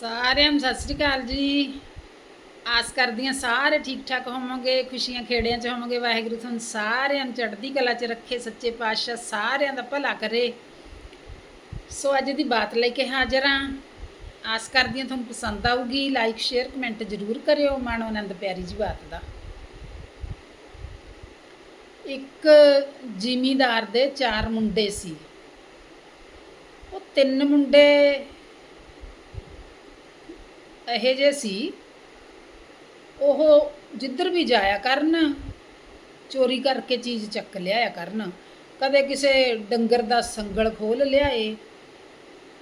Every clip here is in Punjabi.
ਸਾਰਿਆਂ ਨੂੰ ਸਤਿ ਸ੍ਰੀ ਅਕਾਲ ਜੀ। ਆਸ ਕਰਦੀ ਹਾਂ ਸਾਰੇ ਠੀਕ ਠਾਕ ਹੋਵੋਗੇ, ਖੁਸ਼ੀਆਂ ਖੇੜਿਆਂ 'ਚ ਹੋਵੋਗੇ। ਵਾਹਿਗੁਰੂ ਤੁਹਾਨੂੰ ਸਾਰਿਆਂ ਨੂੰ ਚੜ੍ਹਦੀ ਕਲਾ 'ਚ ਰੱਖੇ, ਸੱਚੇ ਪਾਤਸ਼ਾਹ ਸਾਰਿਆਂ ਦਾ ਭਲਾ ਕਰੇ। ਸੋ ਅੱਜ ਦੀ ਬਾਤ ਲੈ ਕੇ ਹਾਜ਼ਰ ਹਾਂ। ਆਸ ਕਰਦੀ ਹਾਂ ਤੁਹਾਨੂੰ ਪਸੰਦ ਆਊਗੀ। ਲਾਈਕ ਸ਼ੇਅਰ ਕਮੈਂਟ ਜ਼ਰੂਰ ਕਰਿਓ ਮਾਣੋ ਆਨੰਦ ਪਿਆਰੀ ਜੀ ਬਾਤ ਦਾ। ਇੱਕ ਜ਼ਿਮੀਦਾਰ ਦੇ ਚਾਰ ਮੁੰਡੇ ਸੀ। ਉਹ ਤਿੰਨ ਮੁੰਡੇ ਇਹੋ ਜਿਹੇ ਸੀ, ਉਹ ਜਿੱਧਰ ਵੀ ਜਾਇਆ ਕਰਨ, ਚੋਰੀ ਕਰਕੇ ਚੀਜ਼ ਚੱਕ ਲਿਆਇਆ ਕਰਨ, ਕਦੇ ਕਿਸੇ ਡੰਗਰ ਦਾ ਸੰਗਲ ਖੋਲ ਲਿਆਏ,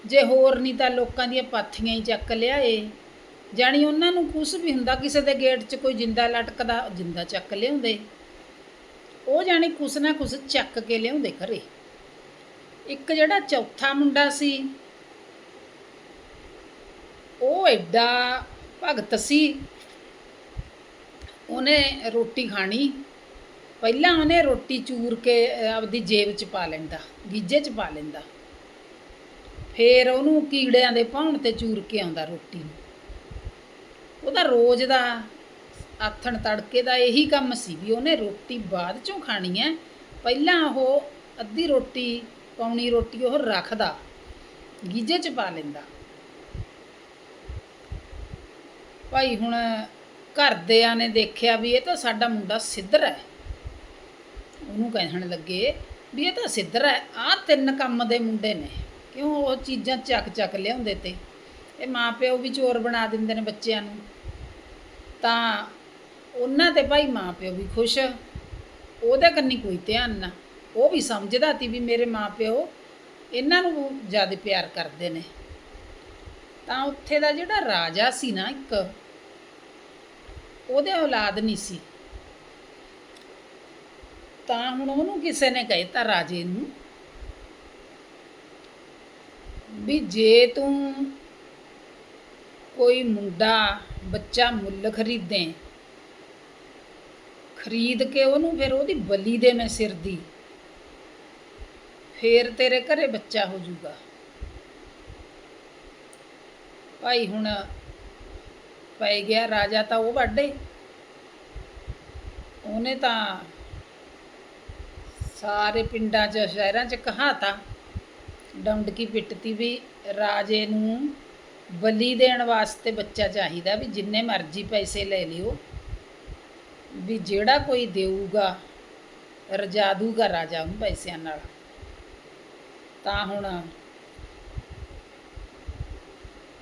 ਜੇ ਹੋਰ ਨਹੀਂ ਤਾਂ ਲੋਕਾਂ ਦੀਆਂ ਪਾਥੀਆਂ ਹੀ ਚੱਕ ਲਿਆਏ, ਜਾਣੀ ਉਹਨਾਂ ਨੂੰ ਕੁਛ ਵੀ ਹੁੰਦਾ, ਕਿਸੇ ਦੇ ਗੇਟ 'ਚ ਕੋਈ ਜਿੰਦਾ ਲਟਕਦਾ, ਜਿੰਦਾ ਚੱਕ ਲਿਆਉਂਦੇ, ਉਹ ਜਾਣੀ ਕੁਛ ਨਾ ਕੁਛ ਚੱਕ ਕੇ ਲਿਆਉਂਦੇ ਘਰੇ। ਇੱਕ ਜਿਹੜਾ ਚੌਥਾ ਮੁੰਡਾ ਸੀ ਉਹ ਐਡਾ ਭਗਤ ਸੀ। ਉਹਨੇ ਰੋਟੀ ਖਾਣੀ। ਪਹਿਲਾਂ ਉਹਨੇ ਰੋਟੀ ਚੂਰ ਕੇ ਆਪਦੀ ਜੇਬ 'ਚ ਪਾ ਲੈਂਦਾ, ਗੀਜੇ 'ਚ ਪਾ ਲੈਂਦਾ। ਫੇਰ ਉਹਨੂੰ ਕੀੜਿਆਂ ਦੇ ਪਾਉਣ ਤੇ ਚੂਰ ਕੇ ਆਉਂਦਾ ਰੋਟੀ ਨੂੰ। ਉਹਦਾ ਰੋਜ਼ ਦਾ ਆਥਣ ਤੜਕੇ ਦਾ ਇਹੀ ਕੰਮ ਸੀ ਵੀ ਉਹਨੇ ਰੋਟੀ ਬਾਅਦ ਚੋਂ ਖਾਣੀ ਹੈ ਪਹਿਲਾਂ ਉਹ ਅੱਧੀ ਰੋਟੀ, ਪੌਣੀ ਰੋਟੀ ਉਹ ਰੱਖਦਾ, ਗੀਜੇ 'ਚ ਪਾ ਲੈਂਦਾ। ਭਾਈ ਹੁਣ ਘਰਦਿਆਂ ਨੇ ਦੇਖਿਆ ਵੀ ਇਹ ਤਾਂ ਸਾਡਾ ਮੁੰਡਾ ਸਿੱਧਰ ਹੈ। ਉਹਨੂੰ ਕਹਿਣ ਲੱਗੇ ਵੀ ਇਹ ਤਾਂ ਸਿੱਧਰ ਹੈ, ਆਹ ਤਿੰਨ ਕੰਮ ਦੇ ਮੁੰਡੇ ਨੇ। ਕਿਉਂ ਉਹ ਚੀਜ਼ਾਂ ਚੱਕ ਚੱਕ ਲਿਆਉਂਦੇ ਤੇ? ਇਹ ਮਾਪਿਓ ਵੀ ਚੋਰ ਬਣਾ ਦਿੰਦੇ ਨੇ ਬੱਚਿਆਂ ਨੂੰ। ਤਾਂ ਉਹਨਾਂ ਤੇ ਭਾਈ ਮਾਪਿਓ ਵੀ ਖੁਸ਼, ਉਹਦੇ ਕੰਨੀ ਕੋਈ ਧਿਆਨ ਨਾ। ਉਹ ਵੀ ਸਮਝਦਾ ਸੀ ਵੀ ਮੇਰੇ ਮਾਪਿਓ ਇਹਨਾਂ ਨੂੰ ਜ਼ਿਆਦਾ ਪਿਆਰ ਕਰਦੇ ਨੇ। ਤਾਂ ਉੱਥੇ ਦਾ ਜਿਹੜਾ ਰਾਜਾ ਸੀ ਨਾ ਇੱਕ ਉਹਦੇ ਔਲਾਦ ਨਹੀਂ ਸੀ। ਤਾਂ ਹੁਣ ਉਹਨੂੰ ਕਿਸੇ ਨੇ ਕਹਿਤਾ ਰਾਜੇ ਨੂੰ ਵੀ ਜੇ ਤੂੰ ਕੋਈ ਮੁੰਡਾ, ਬੱਚਾ ਮੁੱਲ ਖਰੀਦੇ, ਖਰੀਦ ਕੇ ਉਹਨੂੰ ਫਿਰ ਉਹਦੀ ਬਲੀ ਦੇ ਮੈਂ ਸਿਰ ਦੀ, ਫੇਰ ਤੇਰੇ ਘਰੇ ਬੱਚਾ ਹੋ ਜਾਊਗਾ। ਭਾਈ ਹੁਣ ਪੈ ਗਿਆ, ਰਾਜਾ ਤਾਂ ਉਹ ਵਾਢੇ ਉਹਨੇ ਤਾਂ ਸਾਰੇ ਪਿੰਡਾਂ 'ਚ, ਸ਼ਹਿਰਾਂ 'ਚ ਕਹਾਤਾ ਡੰਡਕੀ ਪਿੱਟਤੀ ਵੀ ਰਾਜੇ ਨੂੰ ਬਲੀ ਦੇਣ ਵਾਸਤੇ ਬੱਚਾ ਚਾਹੀਦਾ ਵੀ ਜਿੰਨੇ ਮਰਜ਼ੀ ਪੈਸੇ ਲੈ ਲਿਓ, ਵੀ ਜਿਹੜਾ ਕੋਈ ਦੇਊਗਾ, ਰਜਾ ਦੂਗਾ ਰਾਜਾ ਨੂੰ ਪੈਸਿਆਂ ਨਾਲ। ਤਾਂ ਹੁਣ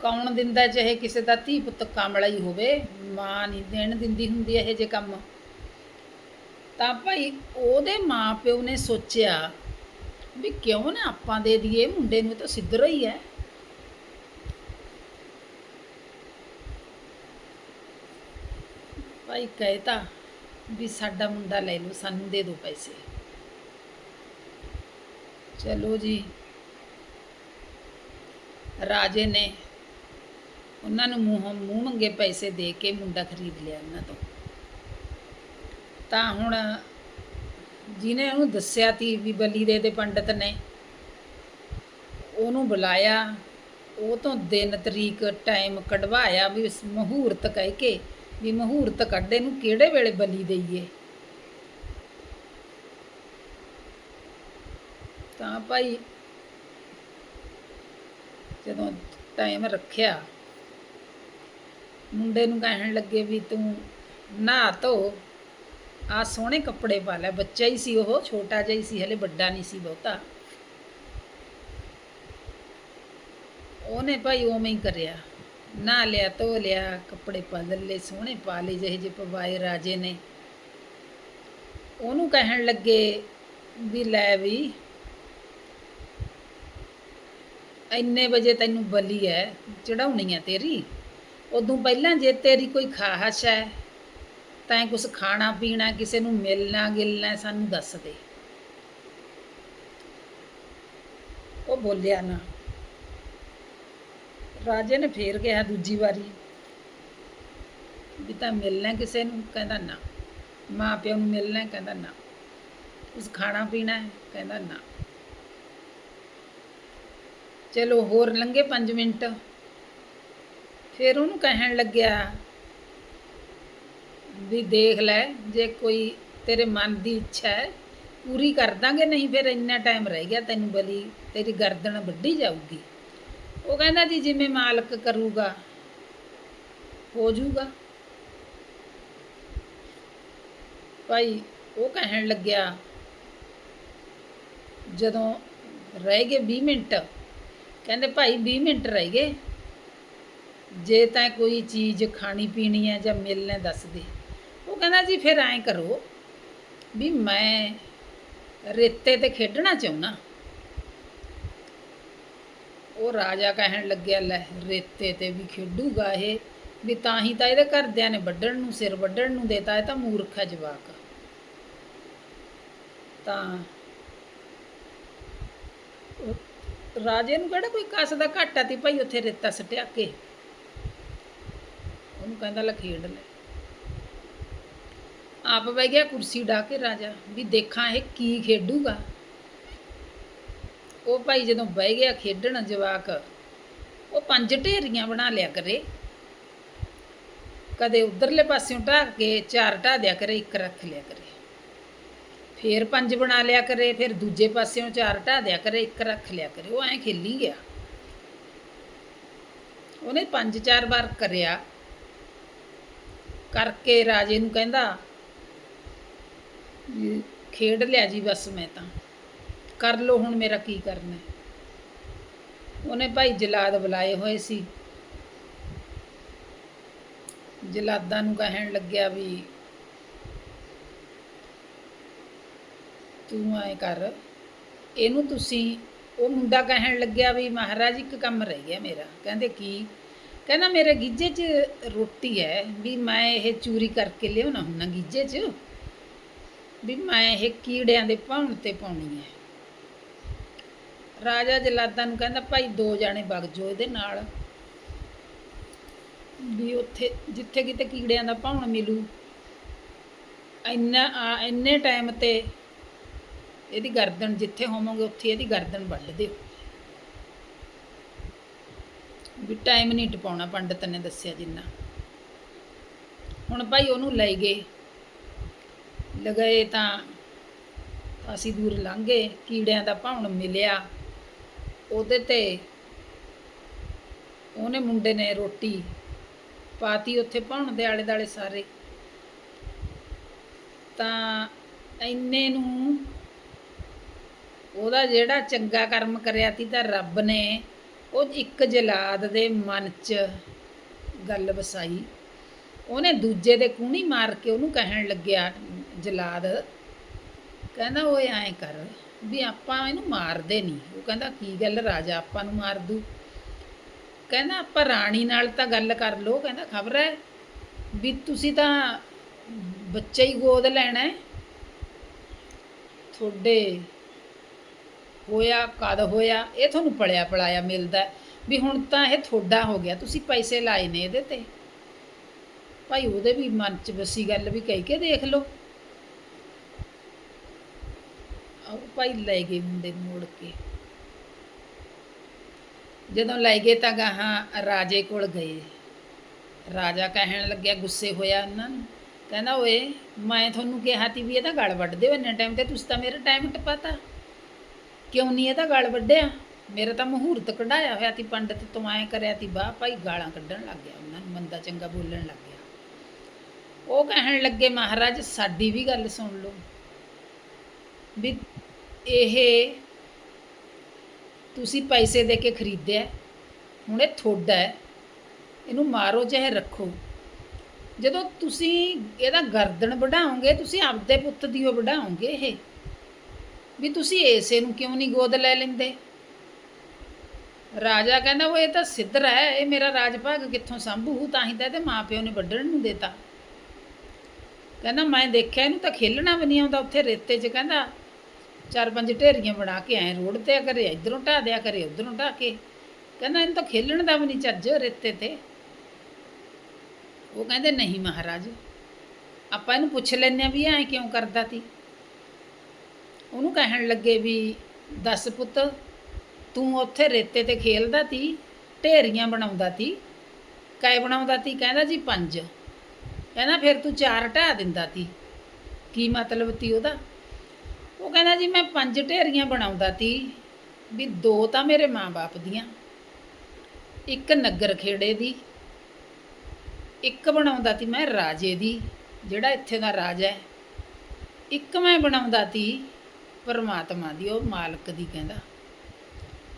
ਕੌਣ ਦਿੰਦਾ ਚਾਹੇ ਕਿਸੇ ਦਾ ਧੀ ਪੁੱਤ ਕਾਮਲਾ ਹੀ ਹੋਵੇ? ਮਾਂ ਨਹੀਂ ਦੇਣ ਦਿੰਦੀ ਹੁੰਦੀ ਇਹ ਜੇ ਕੰਮ। ਤਾਂ ਭਾਈ ਉਹਦੇ ਮਾਪਿਓ ਨੇ ਸੋਚਿਆ ਵੀ ਕਿਉਂ ਨਾ ਆਪਾਂ ਦੇ ਦਈਏ, ਮੁੰਡੇ ਨੂੰ ਤਾਂ ਸਿੱਧਰ ਹੀ ਹੈ। ਭਾਈ ਕਹਿਤਾ ਵੀ ਸਾਡਾ ਮੁੰਡਾ ਲੈ ਲਓ, ਸਾਨੂੰ ਦੇ ਦਿਓ ਪੈਸੇ। ਚਲੋ ਜੀ। ਰਾਜੇ ਨੇ ਉਹਨਾਂ ਨੂੰ ਮੂੰਹ ਮੂੰਹ ਮੰਗੇ ਪੈਸੇ ਦੇ ਕੇ ਮੁੰਡਾ ਖਰੀਦ ਲਿਆ ਉਹਨਾਂ ਤੋਂ। ਤਾਂ ਹੁਣ ਜਿਹਨੇ ਉਹਨੂੰ ਦੱਸਿਆ ਤੀ ਵੀ ਬਲੀ ਦੇ ਦੇ ਪੰਡਤ ਨੇ, ਉਹਨੂੰ ਬੁਲਾਇਆ, ਉਹ ਤੋਂ ਦਿਨ ਤਰੀਕ ਟਾਈਮ ਕਢਵਾਇਆ ਵੀ ਉਸ ਮਹੂਰਤ ਕਹਿ ਕੇ ਵੀ ਮਹੂਰਤ ਕੱਢੇ ਨੂੰ ਕਿਹੜੇ ਵੇਲੇ ਬਲੀ ਦਈਏ। ਤਾਂ ਭਾਈ ਜਦੋਂ ਟਾਈਮ ਰੱਖਿਆ ਮੁੰਡੇ ਨੂੰ ਕਹਿਣ ਲੱਗੇ ਵੀ ਤੂੰ ਨਹਾ ਧੋ। ਆ ਸੋਹਣੇ ਕੱਪੜੇ ਪਾ ਲੈ, ਬੱਚਾ ਹੀ ਸੀ ਉਹ, ਛੋਟਾ ਜਿਹਾ ਹੀ ਸੀ, ਹਲੇ ਵੱਡਾ ਨਹੀਂ ਸੀ ਬਹੁਤਾ। ਉਹਨੇ ਭਾਈ ਉਵੇਂ ਹੀ ਕਰਿਆ। ਨਹਾ ਲਿਆ, ਧੋ ਲਿਆ, ਕੱਪੜੇ ਬਦਲ ਲਏ ਸੋਹਣੇ ਪਾ ਲਏ, ਜਿਹੇ ਜਿਹੇ ਪਵਾਏ ਰਾਜੇ ਨੇ। ਉਹਨੂੰ ਕਹਿਣ ਲੱਗੇ ਵੀ ਲੈ ਵੀ, ਇੰਨੇ ਵਜੇ ਤੈਨੂੰ ਬਲੀ ਹੈ ਚੜਾਉਣੀ ਹੈ ਤੇਰੀ। ਉਦੋਂ ਪਹਿਲਾਂ ਜੇ ਤੇਰੀ ਕੋਈ ਖਾਹਸ਼ ਹੈ, ਤਾਂ ਕੁਝ ਖਾਣਾ ਪੀਣਾ, ਕਿਸੇ ਨੂੰ ਮਿਲਣਾ, ਗਿਲਣਾ, ਸਾਨੂੰ ਦੱਸ ਦੇ। ਉਹ ਬੋਲਿਆ ਨਾ। ਰਾਜੇ ਨੇ ਫੇਰ ਕਿਹਾ ਦੂਜੀ ਵਾਰੀ ਵੀ ਤਾਂ ਮਿਲਣਾ ਕਿਸੇ ਨੂੰ, ਕਹਿੰਦਾ ਨਾ। ਮਾਂ ਪਿਓ ਨੂੰ ਮਿਲਣਾ, ਕਹਿੰਦਾ ਨਾ। ਕੁਝ ਖਾਣਾ ਪੀਣਾ ਹੈ, ਕਹਿੰਦਾ ਨਾ। ਚਲੋ ਹੋਰ ਲੰਘੇ 5 ਮਿੰਟ। ਫਿਰ ਉਹਨੂੰ ਕਹਿਣ ਲੱਗਿਆ ਵੀ ਦੇਖ ਲੈ, ਜੇ ਕੋਈ ਤੇਰੇ ਮਨ ਦੀ ਇੱਛਾ ਹੈ, ਪੂਰੀ ਕਰ ਦਾਂਗੇ, ਨਹੀਂ ਫਿਰ ਇੰਨਾ ਟਾਈਮ ਰਹਿ ਗਿਆ ਤੈਨੂੰ ਬਲੀ, ਤੇਰੀ ਗਰਦਨ ਵੱਢੀ ਜਾਊਗੀ। ਉਹ ਕਹਿੰਦਾ ਜੀ, ਜਿਵੇਂ ਮਾਲਕ ਕਰੂਗਾ, ਹੋ ਜਾਊਗਾ ਭਾਈ, ਉਹ ਕਹਿਣ ਲੱਗਿਆ, ਜਦੋਂ ਰਹਿ ਗਏ 20 ਮਿੰਟ, ਕਹਿੰਦੇ ਭਾਈ 20 ਮਿੰਟ ਰਹਿ ਗਏ। ਜੇ ਤਾਂ ਕੋਈ ਚੀਜ਼ ਖਾਣੀ ਪੀਣੀ ਹੈ ਜਾਂ ਮਿਲਣਾ ਦੱਸ ਦੇ। ਉਹ ਕਹਿੰਦਾ ਜੀ, ਫਿਰ ਐਂ ਕਰੋ ਵੀ ਮੈਂ ਰੇਤੇ ਤੇ ਖੇਡਣਾ ਚਾਹੁੰਦਾ। ਉਹ ਰਾਜਾ ਕਹਿਣ ਲੱਗਿਆ, ਲੈ ਰੇਤੇ ਤੇ ਵੀ ਖੇਡੂਗਾ ਇਹ। ਵੀ ਤਾਂ ਹੀ ਤਾਂ ਇਹਦੇ ਘਰਦਿਆਂ ਨੇ ਵੱਢਣ ਨੂੰ, ਸਿਰ ਵੱਢਣ ਨੂੰ ਦੇਤਾ, ਇਹ ਤਾਂ ਮੂਰਖ ਹੈ ਜਵਾਕ। ਤਾਂ ਰਾਜੇ ਨੂੰ ਕਿਹੜਾ ਕੋਈ ਕਸ ਦਾ ਘਾਟਾ ਤੀ ਭਾਈ ਉੱਥੇ ਰੇਤਾ ਸਟਿਆ ਕੇ। ਕਹਿੰਦਾ ਲੈ ਖੇਡ ਲੈ। ਆਪ ਬਹਿ ਗਿਆ ਕੁਰਸੀ ਢਾ ਕੇ ਰਾਜਾ, ਵੀ ਦੇਖਾਂ ਇਹ ਕੀ ਖੇਡੂਗਾ। ਉਹ ਭਾਈ ਜਦੋਂ ਬਹਿ ਗਿਆ ਖੇਡਣ ਜਵਾਕ, ਉਹ ਪੰਜ ਢੇਰੀਆਂ ਬਣਾ ਲਿਆ ਕਰੇ। ਕਦੇ ਉਧਰਲੇ ਪਾਸਿਓਂ ਢਾਹ ਕੇ ਚਾਰ ਢਾਹ ਦਿਆ ਕਰੇ, ਇੱਕ ਰੱਖ ਲਿਆ ਕਰੇ। ਫੇਰ ਪੰਜ ਬਣਾ ਲਿਆ ਕਰੇ, ਫਿਰ ਦੂਜੇ ਪਾਸਿਓਂ ਚਾਰ ਢਾਹ ਦਿਆ ਕਰੇ, ਇੱਕ ਰੱਖ ਲਿਆ ਕਰੇ। ਉਹ ਐਂ ਖੇਲੀ ਗਿਆ। ਉਹਨੇ ਪੰਜ ਚਾਰ ਵਾਰ ਕਰਿਆ। ਕਰਕੇ ਰਾਜੇ ਨੂੰ ਕਹਿੰਦਾ ਵੀ ਖੇਡ ਲਿਆ ਜੀ ਬਸ ਮੈਂ ਤਾਂ। ਕਰ ਲੋ ਹੁਣ ਮੇਰਾ ਕੀ ਕਰਨਾ ਹੈ। ਉਹਨੇ ਭਾਈ ਜਲਾਦ ਬੁਲਾਏ ਹੋਏ ਸੀ। ਜਲਾਦਾਂ ਨੂੰ ਕਹਿਣ ਲੱਗਿਆ ਵੀ ਤੂੰ ਐ ਕਰ ਇਹਨੂੰ ਤੁਸੀਂ ਉਹ ਮੁੰਡਾ ਕਹਿਣ ਲੱਗਿਆ ਵੀ ਮਹਾਰਾਜ ਇੱਕ ਕੰਮ ਰਹਿ ਗਿਆ ਮੇਰਾ। ਕਹਿੰਦੇ ਕੀ? ਕਹਿੰਦਾ ਮੇਰੇ ਗਿੱਜੇ 'ਚ ਰੋਟੀ ਹੈ ਵੀ ਮੈਂ ਇਹ ਚੂਰੀ ਕਰਕੇ ਲਿਆਉਣਾ ਹੁੰਨਾ ਗਿੱਜੇ 'ਚ, ਵੀ ਮੈਂ ਇਹ ਕੀੜਿਆਂ ਦੇ ਭਾਉਣ ਤੇ ਪਾਉਣੀ ਹੈ ਰਾਜਾ ਜਲਾਦਾਂ ਨੂੰ ਕਹਿੰਦਾ, ਭਾਈ ਦੋ ਜਾਣੇ ਵਗ ਜਾਓ ਇਹਦੇ ਨਾਲ, ਵੀ ਉੱਥੇ ਜਿੱਥੇ ਕਿਤੇ ਕੀੜਿਆਂ ਦਾ ਭਾਉਣ ਮਿਲੂ। ਇੰਨਾ, ਆ- ਇੰਨੇ ਟਾਈਮ ਤੇ ਇਹਦੀ ਗਰਦਨ ਜਿੱਥੇ ਹੋਵੋਗੇ, ਉੱਥੇ ਇਹਦੀ ਗਰਦਨ ਵੱਢ ਦਿਓ। ਵੀ ਟਾਈਮ ਨਹੀਂ ਟਪਾਉਣਾ, ਪੰਡਤ ਨੇ ਦੱਸਿਆ ਜਿੰਨਾ। ਹੁਣ ਭਾਈ ਉਹਨੂੰ ਲੈ ਗਏ। ਲਗਾਏ ਤਾਂ ਅਸੀਂ ਦੂਰ ਲੰਘ ਗਏ ਕੀੜਿਆਂ ਦਾ ਭਾਉਣ ਮਿਲਿਆ। ਉਹਦੇ ਤੇ ਉਹਨੇ ਮੁੰਡੇ ਨੇ ਰੋਟੀ ਪਾਤੀ ਉੱਥੇ ਭਾਉਣ ਦੇ ਆਲੇ ਦਾਲੇ ਸਾਰੇ। ਤਾਂ ਇੰਨੇ ਨੂੰ ਉਹਦਾ ਜਿਹੜਾ ਚੰਗਾ ਕਰਮ ਕਰਿਆ ਸੀ ਤਾਂ ਰੱਬ ਨੇ ਉਹ ਇੱਕ ਜਲਾਦ ਦੇ ਮਨ 'ਚ ਗੱਲ ਵਸਾਈ। ਉਹਨੇ ਦੂਜੇ ਦੇ ਕੂਣੀ ਮਾਰ ਕੇ ਉਹਨੂੰ ਕਹਿਣ ਲੱਗਿਆ, ਜਲਾਦ, ਕਹਿੰਦਾ ਓਏ ਐਂ ਕਰ ਵੀ ਆਪਾਂ ਇਹਨੂੰ ਮਾਰਦੇ ਨਹੀਂ ਉਹ ਕਹਿੰਦਾ, ਕੀ ਗੱਲ ਰਾਜਾ, ਆਪਾਂ ਨੂੰ ਮਾਰ ਦੂ। ਕਹਿੰਦਾ, ਆਪਾਂ ਰਾਣੀ ਨਾਲ ਤਾਂ ਗੱਲ ਕਰ ਲੋ ਕਹਿੰਦਾ, ਖਬਰ ਹੈ ਵੀ ਤੁਸੀਂ ਤਾਂ ਬੱਚਾ ਹੀ ਗੋਦ ਲੈਣਾ ਹੈ। ਤੁਹਾਡੇ ਹੋਇਆ, ਕਦ ਹੋਇਆ, ਇਹ ਤੁਹਾਨੂੰ ਪਲਿਆ ਪਲਾਇਆ ਮਿਲਦਾ ਵੀ ਹੁਣ ਤਾਂ ਇਹ ਤੁਹਾਡਾ ਹੋ ਗਿਆ, ਤੁਸੀਂ ਪੈਸੇ ਲਾਏ ਨੇ ਇਹਦੇ ਤੇ। ਭਾਈ ਉਹਦੇ ਵੀ ਮਨ 'ਚ ਵਸੀ ਗੱਲ ਵੀ ਕਹਿ ਕੇ ਦੇਖ ਲਓ। ਉਹ ਭਾਈ ਲੈ ਗਏ ਮੁੰਡੇ ਨੂੰ ਮੋੜ ਕੇ। ਜਦੋਂ ਲੈ ਗਏ ਤਾਂ ਗਾਹਾਂ ਰਾਜੇ ਕੋਲ ਗਏ। ਰਾਜਾ ਕਹਿਣ ਲੱਗਿਆ ਗੁੱਸੇ ਹੋਇਆ ਉਹਨਾਂ ਨੂੰ। ਕਹਿੰਦਾ, ਓਏ, ਮੈਂ ਤੁਹਾਨੂੰ ਕਿਹਾ ਤੀ ਵੀ ਇਹਦਾ ਗਲ ਵੱਢ ਦਿਓ, ਇੰਨੇ ਟਾਈਮ ਤੇ ਤੁਸੀਂ ਤਾਂ ਮੇਰਾ ਟਾਈਮ ਟਪਾਤਾ। ਕਿਉਂ ਨਹੀਂ ਇਹਦਾ ਗਲ ਵੱਢਿਆ? ਮੇਰਾ ਤਾਂ ਮਹੂਰਤ ਕਢਾਇਆ ਹੋਇਆ ਤੀ ਪੰਡਤ ਤੋਂ ਐਂ ਕਰਿਆ ਤੀ ਬਾਹ ਭਾਈ ਗਾਲਾਂ ਕੱਢਣ ਲੱਗ ਗਿਆ ਉਹਨਾਂ ਨੂੰ, ਮੰਦਾ ਚੰਗਾ ਬੋਲਣ ਲੱਗ ਗਿਆ। ਉਹ ਕਹਿਣ ਲੱਗੇ, ਮਹਾਰਾਜ, ਸਾਡੀ ਵੀ ਗੱਲ ਸੁਣ ਲਓ। ਵੀ ਇਹ ਤੁਸੀਂ ਪੈਸੇ ਦੇ ਕੇ ਖਰੀਦਿਆ, ਹੁਣ ਇਹ ਤੁਹਾਡਾ ਹੈ, ਇਹਨੂੰ ਮਾਰੋ ਚਾਹੇ ਰੱਖੋ। ਜਦੋਂ ਤੁਸੀਂ ਇਹਦਾ ਗਰਦਨ ਵਢਾਓਗੇ, ਤੁਸੀਂ ਆਪਦੇ ਪੁੱਤ ਦੀ ਉਹ ਵਢਾਓਗੇ ਇਹ। ਵੀ ਤੁਸੀਂ ਇਸੇ ਨੂੰ ਕਿਉਂ ਨਹੀਂ ਗੋਦ ਲੈ ਲੈਂਦੇ? ਰਾਜਾ ਕਹਿੰਦਾ ਉਹ ਇਹ ਤਾਂ ਸਿੱਧਰ ਹੈ, ਇਹ ਮੇਰਾ ਰਾਜ ਭਾਗ ਕਿੱਥੋਂ ਸੰਭੂ? ਤਾਂ ਹੀ ਤਾਂ ਇਹਦੇ ਮਾਪਿਓ ਨੇ ਵੱਢਣ ਨੂੰ ਦਿੱਤਾ। ਕਹਿੰਦਾ, ਮੈਂ ਦੇਖਿਆ ਇਹਨੂੰ ਤਾਂ ਖੇਲਣਾ ਵੀ ਨਹੀਂ ਆਉਂਦਾ ਉੱਥੇ ਰੇਤੇ 'ਚ। ਕਹਿੰਦਾ, ਚਾਰ ਪੰਜ ਢੇਰੀਆਂ ਬਣਾ ਕੇ ਐ ਰੋਡ ਤੇ ਕਰੇ, ਇਧਰੋਂ ਢਾ ਦਿਆ ਕਰੇ, ਉਧਰੋਂ ਢਾ ਕੇ। ਕਹਿੰਦਾ, ਇਹਨੂੰ ਤਾਂ ਖੇਲਣ ਦਾ ਵੀ ਨਹੀਂ ਚੱਜ ਰੇਤੇ ਤੇ। ਉਹ ਕਹਿੰਦੇ, ਨਹੀਂ ਮਹਾਰਾਜ, ਆਪਾਂ ਇਹਨੂੰ ਪੁੱਛ ਲੈਂਦੇ ਆ ਵੀ ਐ ਕਿਉਂ ਕਰਦਾ ਤੀ? ਉਹਨੂੰ ਕਹਿਣ ਲੱਗੇ ਵੀ ਦੱਸ ਪੁੱਤ, ਤੂੰ ਉੱਥੇ ਰੇਤੇ ਤੇ ਖੇਲਦਾ ਤੀ, ਢੇਰੀਆਂ ਬਣਾਉਂਦਾ ਤੀ। ਕੈ ਬਣਾਉਂਦਾ ਤੀ? ਕਹਿੰਦਾ ਜੀ ਪੰਜ। ਕਹਿੰਦਾ ਫਿਰ ਤੂੰ ਚਾਰ ਢਾ ਦਿੰਦਾ ਤੀ। ਕੀ ਮਤਲਬ ਤੀ ਉਹਦਾ? ਉਹ ਕਹਿੰਦਾ ਜੀ ਮੈਂ ਪੰਜ ਢੇਰੀਆਂ ਬਣਾਉਂਦਾ ਤੀ, ਵੀ ਦੋ ਤਾਂ ਮੇਰੇ ਮਾਂ-ਬਾਪ ਦੀਆਂ। ਇੱਕ ਨਗਰ ਖੇੜੇ ਦੀ, ਇੱਕ ਬਣਾਉਂਦਾ ਤੀ ਮੈਂ ਰਾਜੇ ਦੀ, ਜਿਹੜਾ ਇੱਥੇ ਦਾ ਰਾਜਾ ਹੈ। ਇੱਕ ਮੈਂ ਬਣਾਉਂਦਾ ਤੀ ਪਰਮਾਤਮਾ ਦੀ, ਉਹ ਮਾਲਕ ਦੀ ਕਹਿੰਦਾ।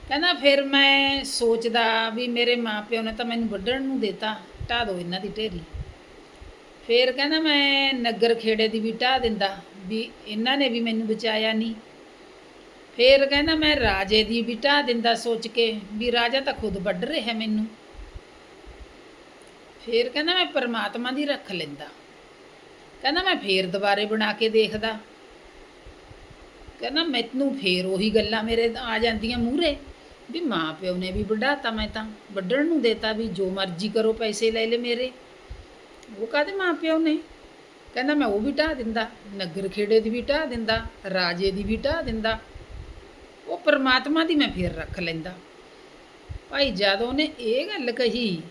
ਕਹਿੰਦਾ ਫਿਰ ਮੈਂ ਸੋਚਦਾ ਵੀ ਮੇਰੇ ਮਾਪਿਓ ਨੇ ਤਾਂ ਮੈਨੂੰ ਵੱਢਣ ਨੂੰ ਦਿੱਤਾ ਢਾ ਦਿਓ ਇਹਨਾਂ ਦੀ ਢੇਰੀ। ਫਿਰ ਕਹਿੰਦਾ ਮੈਂ ਨਗਰ ਖੇੜੇ ਦੀ ਵੀ ਢਾ ਦਿੰਦਾ, ਵੀ ਇਹਨਾਂ ਨੇ ਵੀ ਮੈਨੂੰ ਬਚਾਇਆ ਨਹੀਂ। ਫਿਰ ਕਹਿੰਦਾ ਮੈਂ ਰਾਜੇ ਦੀ ਵੀ ਢਾ ਦਿੰਦਾ ਸੋਚ ਕੇ, ਵੀ ਰਾਜਾ ਤਾਂ ਖੁਦ ਵੱਢ ਰਿਹਾ ਮੈਨੂੰ। ਫਿਰ ਕਹਿੰਦਾ ਮੈਂ ਪਰਮਾਤਮਾ ਦੀ ਰੱਖ ਲੈਂਦਾ। ਕਹਿੰਦਾ ਮੈਂ ਫੇਰ ਦੁਬਾਰੇ ਬਣਾ ਕੇ ਦੇਖਦਾ। ਕਹਿੰਦਾ ਮੈਨੂੰ ਫੇਰ ਉਹੀ ਗੱਲਾਂ ਮੇਰੇ ਆ ਜਾਂਦੀਆਂ ਮੂਹਰੇ। ਵੀ ਮਾਂ ਪਿਓ ਨੇ ਵੀ ਵੱਢਾਤਾ ਮੈਂ ਤਾਂ। ਵੱਢਣ ਨੂੰ ਦੇਤਾ ਵੀ ਜੋ ਮਰਜ਼ੀ ਕਰੋ, ਪੈਸੇ ਲੈ ਲੈ ਮੇਰੇ। ਉਹ ਕਾਹਦੇ ਮਾਂ ਪਿਓ ਨੇ? ਕਹਿੰਦਾ ਮੈਂ ਉਹ ਵੀ ਢਾਹ ਦਿੰਦਾ, ਨਗਰ ਖੇੜੇ ਦੀ ਵੀ ਢਾਹ ਦਿੰਦਾ, ਰਾਜੇ ਦੀ ਵੀ ਢਾਹ ਦਿੰਦਾ। ਉਹ ਪਰਮਾਤਮਾ ਦੀ ਮੈਂ ਫੇਰ ਰੱਖ ਲੈਂਦਾ। ਭਾਈ ਜਦ ਉਹਨੇ ਇਹ ਗੱਲ ਕਹੀ,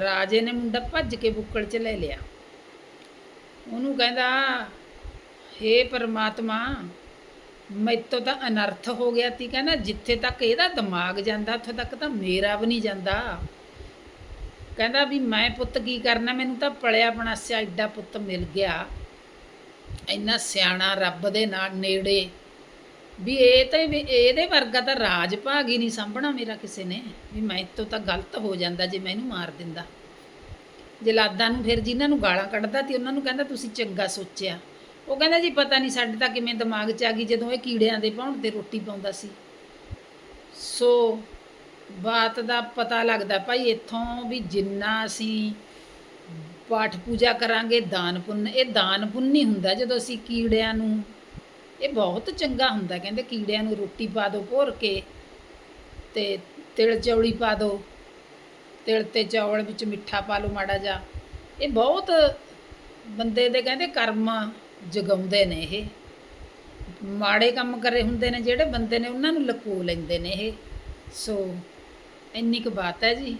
ਰਾਜੇ ਨੇ ਮੁੰਡਾ ਭੱਜ ਕੇ ਬੁੱਕਲ 'ਚ ਲੈ ਲਿਆ। ਉਹਨੂੰ ਕਹਿੰਦਾ, ਹੇ ਪਰਮਾਤਮਾ ਮੈਤੋਂ ਤਾਂ ਅਨਰਥ ਹੋ ਗਿਆ ਤੀ ਕਹਿੰਦਾ ਜਿੱਥੇ ਤੱਕ ਇਹਦਾ ਦਿਮਾਗ ਜਾਂਦਾ, ਉੱਥੇ ਤੱਕ ਤਾਂ ਮੇਰਾ ਵੀ ਨਹੀਂ ਜਾਂਦਾ। ਕਹਿੰਦਾ ਵੀ ਮੈਂ ਪੁੱਤ ਕੀ ਕਰਨਾ, ਮੈਨੂੰ ਤਾਂ ਪਲਿਆ ਬਣਾਸਿਆ ਐਡਾ ਪੁੱਤ ਮਿਲ ਗਿਆ। ਇੰਨਾ ਸਿਆਣਾ ਰੱਬ ਦੇ ਨਾਲ ਨੇੜੇ। ਵੀ ਇਹ ਤਾਂ ਇਹਦੇ ਵਰਗਾ ਤਾਂ ਰਾਜ ਭਾਗ ਹੀ ਨਹੀਂ ਸੰਭਣਾ ਮੇਰਾ ਕਿਸੇ ਨੇ। ਵੀ ਮੈਂ ਤੋਂ ਤਾਂ ਗਲਤ ਹੋ ਜਾਂਦਾ ਜੇ ਮੈਂ ਇਹਨੂੰ ਮਾਰ ਦਿੰਦਾ। ਜਲਾਦਾਂ ਨੂੰ ਫਿਰ ਜਿਨ੍ਹਾਂ ਨੂੰ ਗਾਲਾਂ ਕੱਢਦਾ ਤੇ ਉਹਨਾਂ ਨੂੰ ਕਹਿੰਦਾ ਤੁਸੀਂ ਚੰਗਾ ਸੋਚਿਆ। ਉਹ ਕਹਿੰਦਾ ਜੀ ਪਤਾ ਨਹੀਂ ਸਾਡੇ ਤਾਂ ਕਿਵੇਂ ਦਿਮਾਗ 'ਚ ਆ ਗਈ ਜਦੋਂ ਇਹ ਕੀੜਿਆਂ ਦੇ ਪਾਉਣ ਤੇ ਰੋਟੀ ਪਾਉਂਦਾ ਸੀ। ਸੋ ਬਾਤ ਦਾ ਪਤਾ ਲੱਗਦਾ ਭਾਈ ਇੱਥੋਂ ਵੀ ਜਿੰਨਾ ਅਸੀਂ ਪਾਠ ਪੂਜਾ ਕਰਾਂਗੇ ਦਾਨ ਪੁੰਨ, ਇਹ ਦਾਨ ਪੁੰਨ ਹੀ ਹੁੰਦਾ ਜਦੋਂ ਅਸੀਂ ਕੀੜਿਆਂ ਨੂੰ, ਇਹ ਬਹੁਤ ਚੰਗਾ ਹੁੰਦਾ ਕਹਿੰਦੇ ਕੀੜਿਆਂ ਨੂੰ ਰੋਟੀ ਪਾ ਦਿਓ ਭੋਰ ਕੇ ਤੇ ਤਿਲ ਚੌਲੀ ਪਾ ਦਿਓ ਤਿਲ ਤੇ ਚੌਲ ਵਿੱਚ ਮਿੱਠਾ ਪਾ ਲਓ ਮਾੜਾ ਜਿਹਾ। ਇਹ ਬਹੁਤ ਬੰਦੇ ਦੇ ਕਹਿੰਦੇ ਕਰਮ ਜਗਾਉਂਦੇ ਨੇ ਇਹ। ਮਾੜੇ ਕੰਮ ਕਰੇ ਹੁੰਦੇ ਨੇ ਜਿਹੜੇ ਬੰਦੇ ਨੇ ਉਹਨਾਂ ਨੂੰ ਲਕੋ ਲੈਂਦੇ ਨੇ ਇਹ। ਸੋ ਇੰਨੀ ਕੁ ਬਾਤ ਹੈ ਜੀ।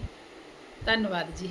ਧੰਨਵਾਦ ਜੀ।